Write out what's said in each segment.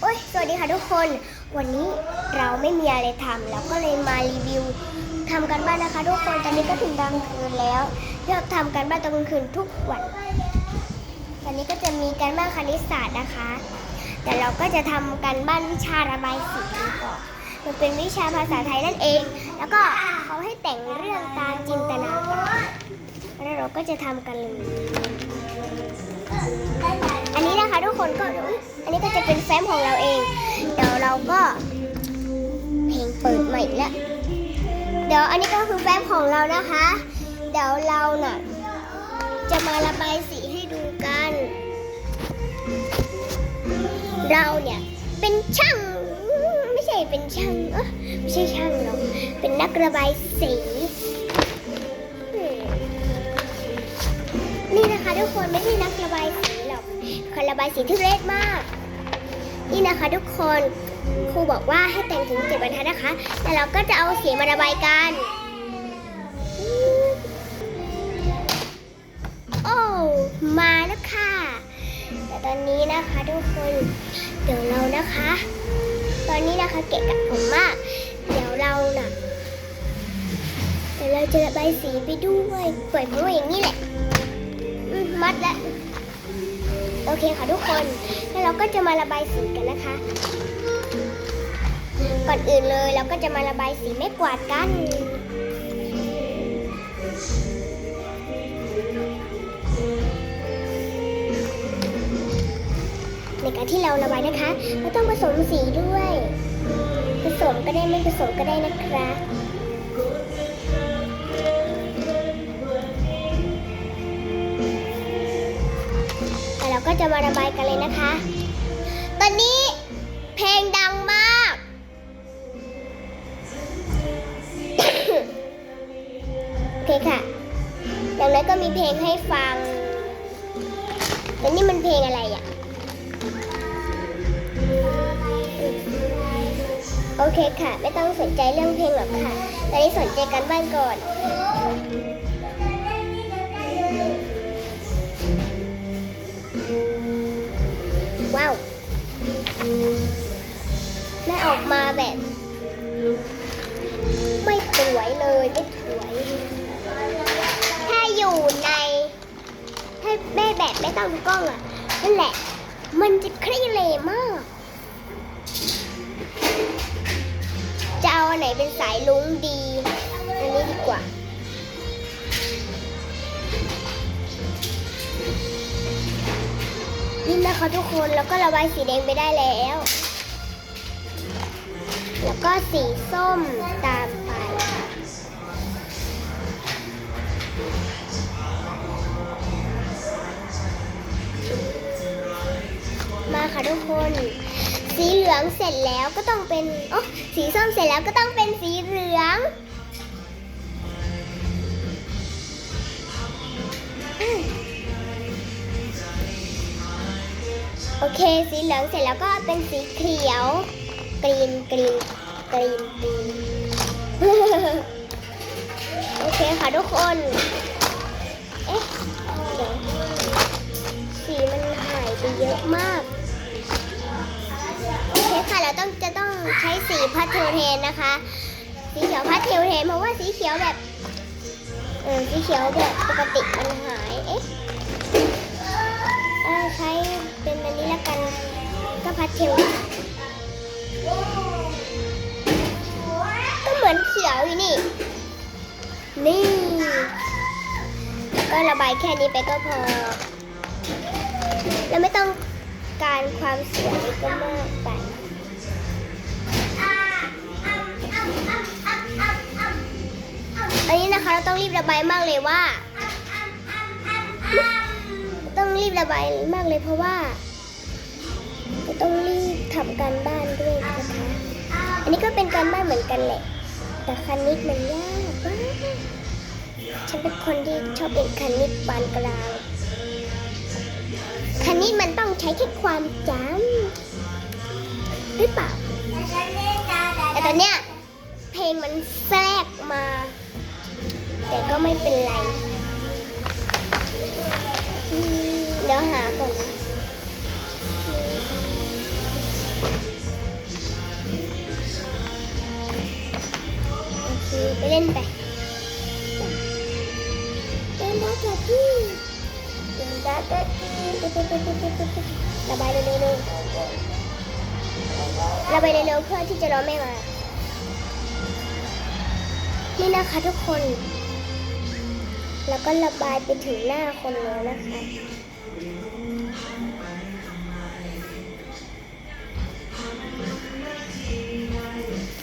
โอ้ย สวัสดีค่ะทุกคน วันนี้เราไม่มีอะไรทำเราก็เลยมารีวิวทำกันบ้านนะคะ ทุกคน ตอนนี้ก็ถึงกลางคืนแล้วเราทำกันบ้านตอนกลางคืนทุกวัน ตอนนี้ก็จะมีการบ้านคณิตศาสตร์นะคะ แต่เราก็จะทำกันบ้านวิชาระบายสีก่อนมันเป็นวิชาภาษาไทยนั่นเอง แล้วก็เขาให้แต่งเรื่องตามจินตนาการ แล้วเราก็จะทำกันเลย นี้นะคะทุกคนก็อันนี้ก็จะเป็นแฟ้มของเราเอง เดี๋ยวเราก็เพลงเปิดใหม่แล้วเดี๋ยวอันนี้ก็คือแฟ้มของเรานะคะ เดี๋ยวเราน่ะจะมาระบายสีให้ดูกัน เราเนี่ยเป็นช่างไม่ใช่เป็นช่างเออไม่ใช่ช่างหรอกเป็นนักระบายสีนี่นะคะทุกคนไม่ใช่นักระบายสี รอกคนระบายสีที่เล็กมาก นี่นะคะทุกคนครูบอกว่าให้แต่งถึงเจ็ดบรรทัดนะคะแต่เราก็จะเอาสีมาระบายกัน โอ้ มาแล้วค่ะ แต่ตอนนี้นะคะทุกคน เดี๋ยวเรานะคะ ตอนนี้นะคะเกะกะผมมาก เดี๋ยวเราน่ะเดี๋ยวเราจะระบายสีไปด้วยปล่อยผมไว้อย่างนี้แหละ มัดแล้ว โอเคค่ะทุกคน แล้วเราก็จะมาระบายสีกันนะคะ ก่อนอื่นเลยเราก็จะมาระบายสีไม่กวาดกันในการที่เราระบายนะคะเราต้องผสมสีด้วย ผสมก็ได้ไม่ผสมก็ได้นะครั จะมาระบายกันเลยนะคะ ตอนนี้เพลงดังมาก โอเคค่ะ อย่างนั้นก็มีเพลงให้ฟัง แต่นี่มันเพลงอะไรอะ โอเคค่ะ ไม่ต้องสนใจเรื่องเพลงหรอกค่ะ ตอนนี้สนใจกันบ้านก่อน แม่ออกมาแบบ ไม่สวยเลยไม่สวยถ้าอยู่ในถ้าแม่แบบไม่ต้องดูกล้องอะนั่นแหละ มันจะคลี่เลยมาก จะเอาอันไหนเป็นสายลุงดี อันนี้ดีกว่า นี่นะคะทุกคนแล้วก็ระบายสีแดงไปได้แล้ว แล้วก็สีส้มตามไปมาค่ะทุกคน สีเหลืองเสร็จแล้วก็ต้องเป็นโอ้สีส้มเสร็จแล้วก็ต้องเป็นสีเหลืองอืม โอเค สีเหลืองเสร็จแล้วก็เป็นสีเขียว กรีนกรีนกรีนกรีนโอเคค่ะทุกคน เอ๊ะเดี๋ยวสีมันหายไปเยอะมาก โอเคค่ะ เราต้องจะต้องใช้สีพาเทลเทนนะคะ สีเขียวพาเทลเทนเพราะว่าสีเขียวแบบเออสีเขียวแบบปกติมันหาย เอ๊ะใช้ เป็นอันนี้ละกัน ก็พาสเทลก็เหมือนเขียวอยู่นี่ นี่ ก็ระบายแค่นี้ไปก็พอ แล้วไม่ต้องการความสวยก็มากไปอันนี้นะคะเราต้องรีบระบายมากเลยว่า ต้องรีบระบายมากเลยเพราะว่าจะต้องรีบทำการบ้านด้วยนะคะอันนี้ก็เป็นการบ้านเหมือนกันแหละ แต่คณิตมันยากมากฉันเป็นคนที่ชอบเรียนคณิตปานกลางคณิตมันต้องใช้แค่ความจำหรือเปล่าแต่ตอนเนี้ยเพลงมันแทรกมา แต่ก็ไม่เป็นไร เดี๋ยวหาก่อนะโอเคไปเล่นไปเล่นได้แต่ที่เล่นได้แต่ที่ระบายเร็วเร็วระบายเร็วๆเพื่อที่จะรอแม่มา นี่นะคะทุกคน แล้วก็ระบายไปถึงหน้าคนเลยนะคะ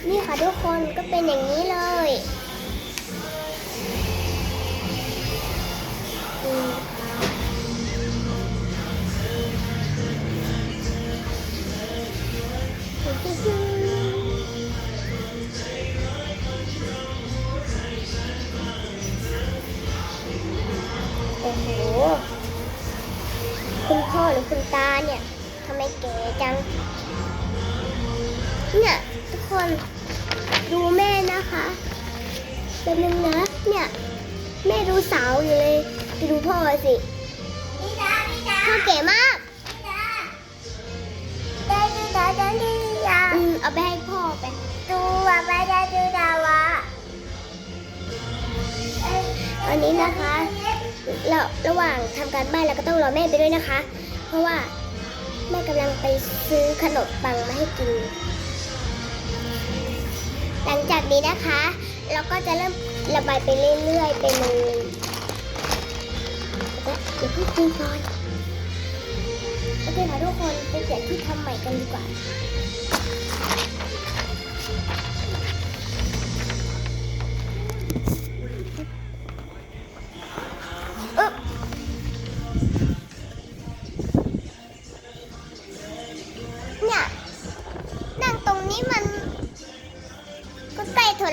นี่ค่ะทุกคนก็เป็นอย่างนี้เลย ตาเนี่ยทำไมเก๋จัง เนี่ยทุกคนดูแม่นะคะเป็นนึงนะเนี่ยแม่ดูสาวอยู่เลยไปดูพ่อสิพ่อเก๋มากอืมเอาไปให้พ่อไปดูว่าไปได้ดูดาวะอันนี้นะคะเราระหว่างทำการบ้านเราก็ต้องรอแม่ไปด้วยนะคะ เพราะว่าแม่กำลังไปซื้อขนมปังมาให้กิน หลังจากนี้นะคะ เราก็จะเริ่มระบายไปเรื่อยๆ ไปเลยและอย่าเพิ่งคุยก่อนโอเคค่ะทุกคนไปเปลี่ยนที่ทำใหม่กันดีกว่า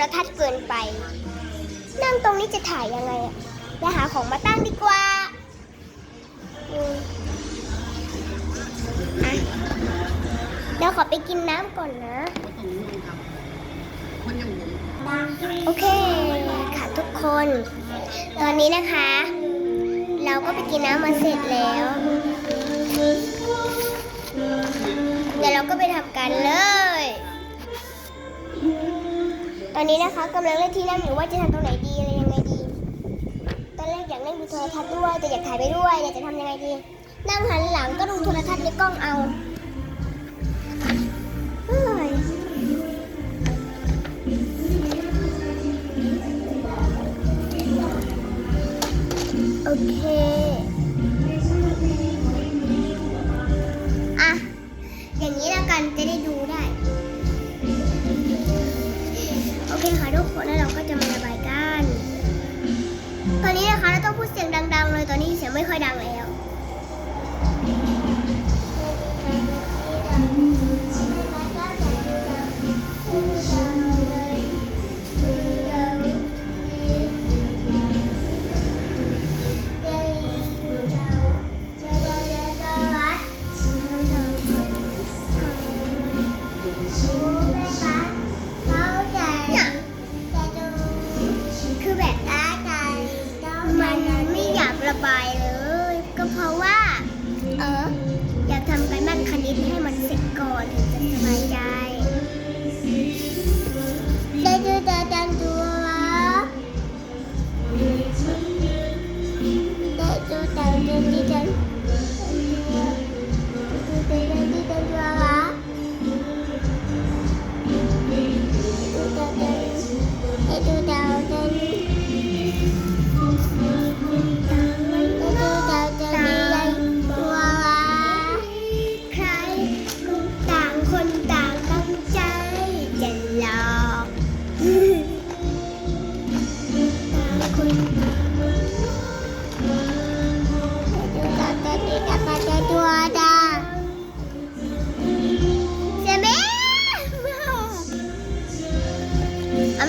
รทัศน์เกินไป นั่งตรงนี้จะถ่ายยังไงอะไปหาของมาตั้งดีกว่าเดี๋ยวขอไปกินน้ำก่อนนะ โอเคค่ะทุกคน ตอนนี้นะคะ เราก็ไปกินน้ำมาเสร็จแล้ว เดี๋ยวเราก็ไปทำกันเลย อนนี้นะคะกำลังเล่นที่นั่งอยู่ว่าจะทำตรงไหนดีอะไรยังไงดี ตอนแรกอยากเล่นดูโทรทัศน์ด้วยแต่อยากถ่ายไปด้วยอยากจะทำยังไงดี นั่งหันหลังก็ดูโทรทัศน์ในกล้องเอาเฮ้ยโอเคอะอย่างนี้แล้วกันจะได้ดูได้ ทุกคนแล้วเราก็จะมาระบายกัน ตอนนี้นะคะเราต้องพูดเสียงดัง ๆ เลยตอนนี้เสียงไม่ค่อยดังแล้ว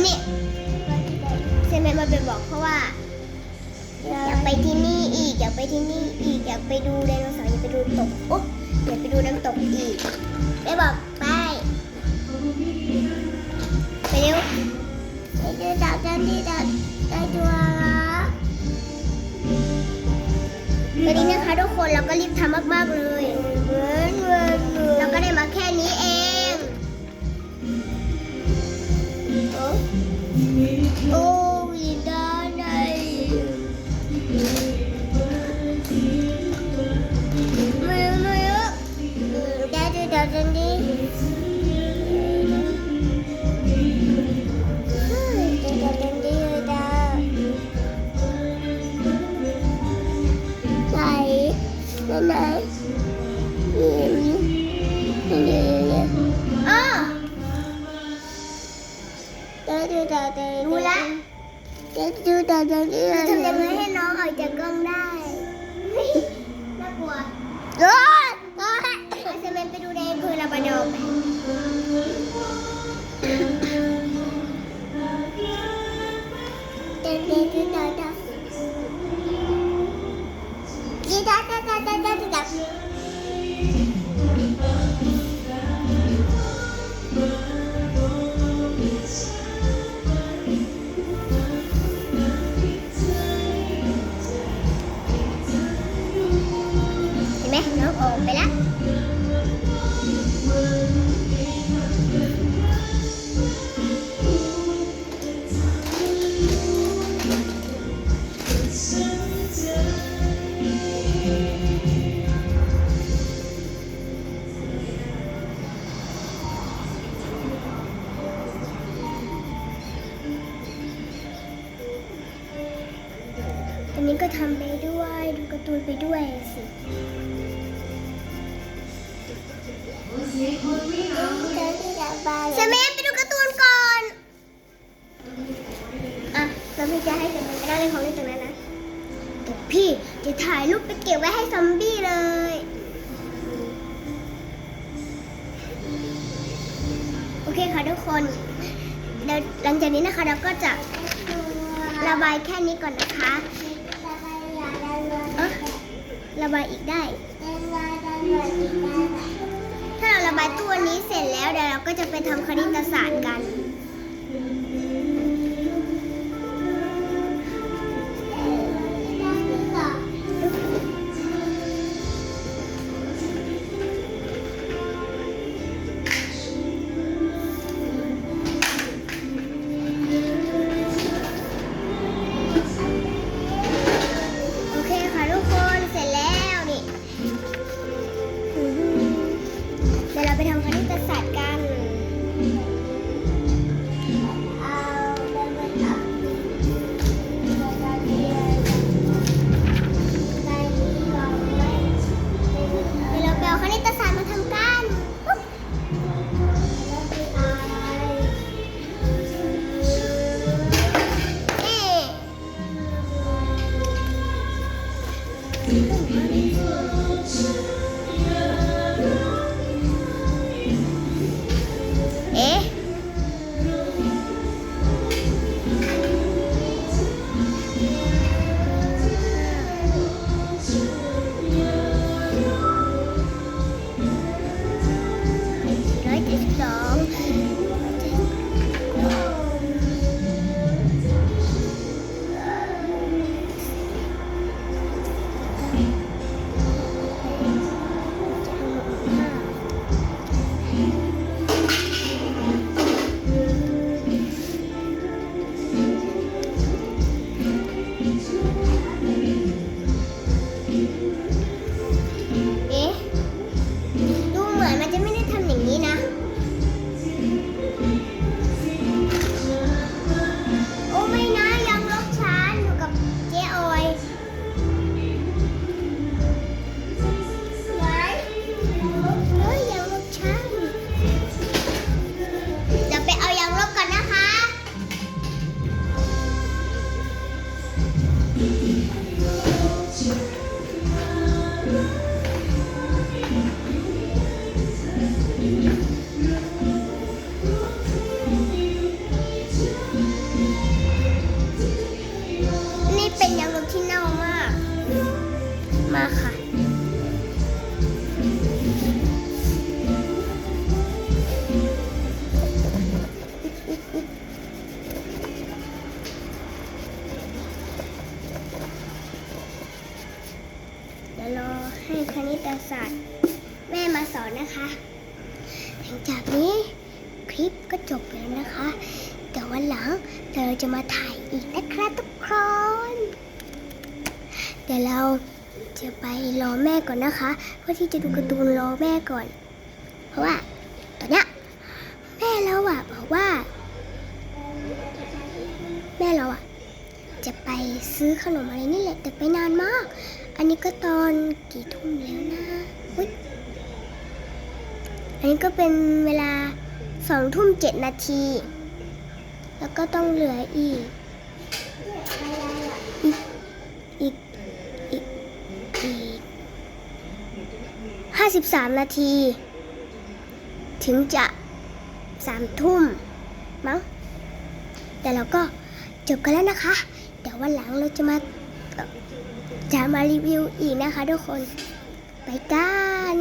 นี่เซนแมนมาไปบอกเพราะว่าอยากไปที่นี่อีกอยากไปที่นี่อีกอยากไปดูไดโนเสาร์อยากไปดูตกโอ๊ะอยากไปดูน้ำตกอีกไปบอกไปไปเร็วไปดูดาวจันทร์ที่ดาวได้ตัวละตอนนี้นะคะทุกคนเราก็รีบทำมากๆเลยเราก็ได้มาแค่ นดูดาเดินรู้ละเดินดูดาเดินดิทำยังไงให้น้องออกจากกล้องได้น่ากลัวเออเออเอาเซเมนไปดูในอำเภอลาบาดอร์ไปเดินเดินเดินเดินเดิ นี้ก็ทำไปด้วย ดูการ์ตูนไปด้วยสิเซเมไปดูการ์ตูนก่อน อะแล้วพี่จะให้เซเมไปนั่งเล่นของเล่นตรงนั้นนะแต่พี่จะถ่ายรูปไปเก็บไว้ให้ซอมบี้เลยโอเคค่ะทุกคนเดี๋ยวหลังจากนี้นะคะเราก็จะระบายแค่นี้ก่อนนะคะ ระบายอีกได้ ถ้าเราระบายตัวนี้เสร็จแล้วเดี๋ยวเราก็จะไปทำคณิตศาสตร์กัน จากนี้คลิปก็จบแล้วนะคะ แต่วันหลังเดี๋ยวเราจะมาถ่ายอีกนะครับทุกคนเดี๋ยวเราจะไปรอแม่ก่อนนะคะ เพื่อที่จะดูการ์ตูนรอแม่ก่อน เพราะว่าตอนเนี้ยแม่เราอะบอกว่า แม่เราอะจะไปซื้อขนมอะไรนี่แหละแต่ไปนานมาก อันนี้ก็ตอนกี่ทุ่มแล้วนะอุ๊ย อันนี้ก็เป็นเวลาสองทุ่มเจ็ดนาที แล้วก็ต้องเหลืออีก อีก อีก อีกอีกห้าสิบสามนาที ถึงจะสามทุ่มมั้ง แต่เราก็จบกันแล้วนะคะ เดี๋ยววันหลังเราจะมาจะมารีวิวอีกนะคะทุกคน ไปกัน